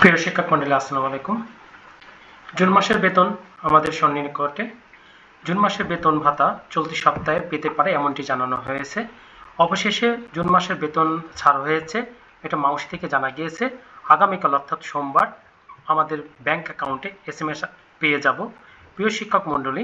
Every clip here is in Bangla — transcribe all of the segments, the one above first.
প্রিয় শিক্ষক মন্ডলী, আসসালামু আলাইকুম। জুন মাসের বেতন আমাদের সন্নিকটে জুন মাসের বেতন ভাতা চলতি সপ্তাহে পেতে পারে এমনটি জানানো হয়েছে। অবশেষে জুন মাসের বেতন ছাড় হয়েছে, এটা মাউসি থেকে জানা গিয়েছে। আগামীকাল অর্থাৎ সোমবার আমাদের ব্যাংক অ্যাকাউন্টে এস পেয়ে যাব। প্রিয় শিক্ষক মণ্ডলী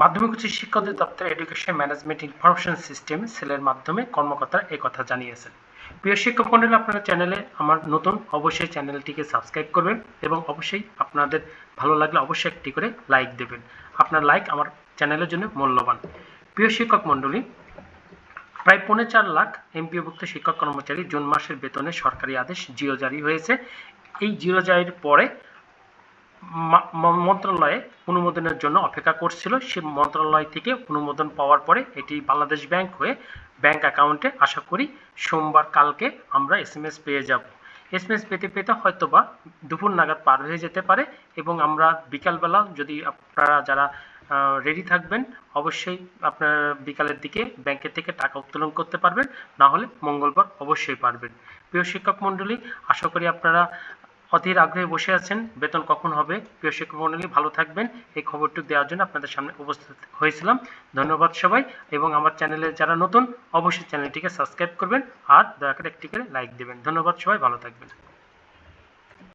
মাধ্যমিক উচ্চ শিক্ষা অধিদপ্তর এডুকেশন ম্যানেজমেন্ট ইনফরমেশন সিস্টেম সেলের মাধ্যমে কর্মকর্তারা কথা জানিয়েছেন। প্রিয় শিক্ষক মন্ডলী আপনারা চ্যানেলে আমার নতুন অবশ্যই চ্যানেলটিকে সাবস্ক্রাইব করবেন এবং অবশ্যই আপনাদের ভালো লাগলে অবশ্যই একটি করে লাইক দেবেন। আপনার লাইক আমার চ্যানেলের জন্য মূল্যবান। প্রিয় শিক্ষক মন্ডলী প্রায় পৌনে চার লাখ এমপিওভুক্ত শিক্ষক কর্মচারী জুন মাসের বেতনে সরকারি আদেশ জিও জারি হয়েছে। এই জিও জারির পরে মন্ত্রণালয়ে অনুমোদনের জন্য অপেক্ষা করছিল। সে মন্ত্রণালয় থেকে অনুমোদন পাওয়ার পরে এটি বাংলাদেশ ব্যাংক হয়ে ব্যাংক অ্যাকাউন্টে আশা করি সোমবার কালকে আমরা এস এম এস পেয়ে যাব। এস এম এস পেতে পেতে হয়তো বা দুপুর নাগাদ পার হয়ে যেতে পারে এবং আমরা বিকালবেলা যদি আপনারা যারা রেডি থাকবেন, অবশ্যই আপনার বিকালের দিকে ব্যাংকের থেকে টাকা উত্তোলন করতে পারবেন। না হলে মঙ্গলবার অবশ্যই পারবেন। প্রিয় শিক্ষক মণ্ডলী, আশা করি আপনারা অধীর আগ্রহে বসে আছেন। বেতন কখন হবে? প্রিয় শিক্ষক মন্ডলী, ভালো থাকবেন। এই খবরটুকু দেওয়ার জন্য আপনাদের সামনে উপস্থিত হয়েছিলাম। ধন্যবাদ সবাই, এবং আমার চ্যানেলে যারা নতুন, অবশ্যই চ্যানেলটিকে সাবস্ক্রাইব করবেন আর দয়া করে একটি করে লাইক দেবেন। ধন্যবাদ সবাই, ভালো থাকবেন।